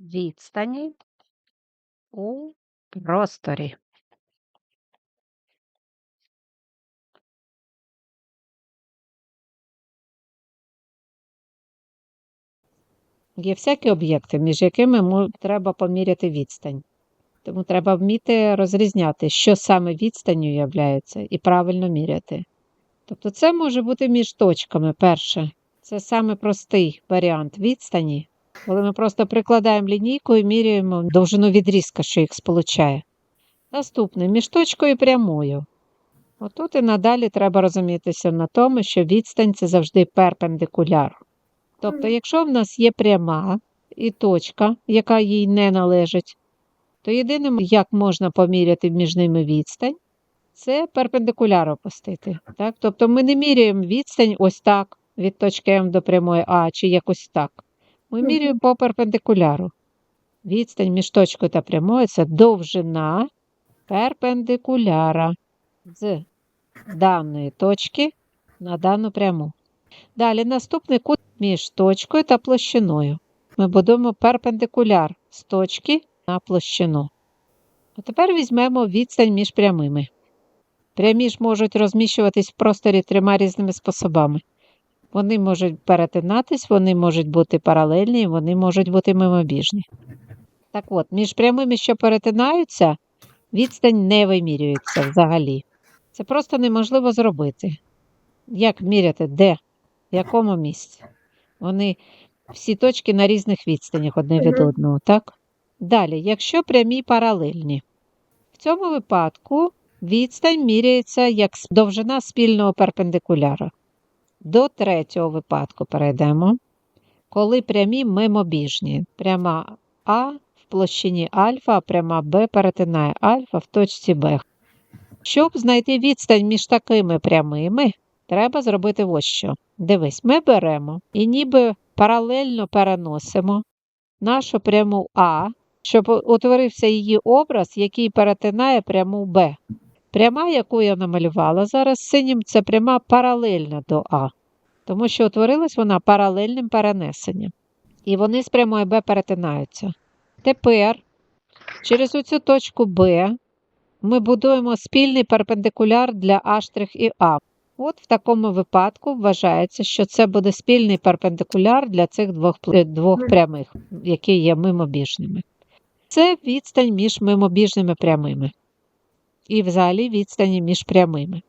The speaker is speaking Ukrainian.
відстані у просторі. Є всякі об'єкти, між якими треба поміряти відстань. Тому треба вміти розрізняти, що саме відстанню являється, і правильно міряти. Тобто це може бути між точками перше. Це саме простий варіант відстані, коли ми просто прикладаємо лінійку і міряємо довжину відрізка, що їх сполучає. Наступне між точкою і прямою. Отут і надалі треба розумітися на тому, що відстань це завжди перпендикуляр. Тобто, якщо в нас є пряма і точка, яка їй не належить, то єдиним, як можна поміряти між ними відстань, це перпендикуляр опустити. Так? Тобто ми не міряємо відстань ось так від точки М до прямої А чи якось так. Ми Мгм. міряємо по перпендикуляру. Відстань між точкою та прямою це довжина перпендикуляра з даної точки на дану пряму. Далі наступний кут між точкою та площиною. Ми будуємо перпендикуляр з точки на площину. А тепер візьмемо відстань між прямими. Прямі ж можуть розміщуватись в просторі трьома різними способами. Вони можуть перетинатись, вони можуть бути паралельні, вони можуть бути мимобіжні. Так от, між прямими, що перетинаються, відстань не вимірюється взагалі. Це просто неможливо зробити. Як міряти, де, в якому місці? Вони всі точки на різних відстанях одне від одного, так? Далі, якщо прямі паралельні, в цьому випадку відстань міряється як довжина спільного перпендикуляра. До третього випадку перейдемо, коли прямі мимобіжні. Пряма А в площині альфа, а пряма Б перетинає альфа в точці Б. Щоб знайти відстань між такими прямими, треба зробити ось що. Дивись, ми беремо і ніби паралельно переносимо нашу пряму А, щоб утворився її образ, який перетинає пряму Б. Пряма, яку я намалювала зараз синім, це пряма паралельна до А, тому що утворилась вона паралельним перенесенням. І вони з прямою Б перетинаються. Тепер через оцю точку Б ми будуємо спільний перпендикуляр для А' і А. От в такому випадку вважається, що це буде спільний перпендикуляр для цих двох, двох прямих, які є мимобіжними. Це відстань між мимобіжними прямими. І взагалі відстані між прямими.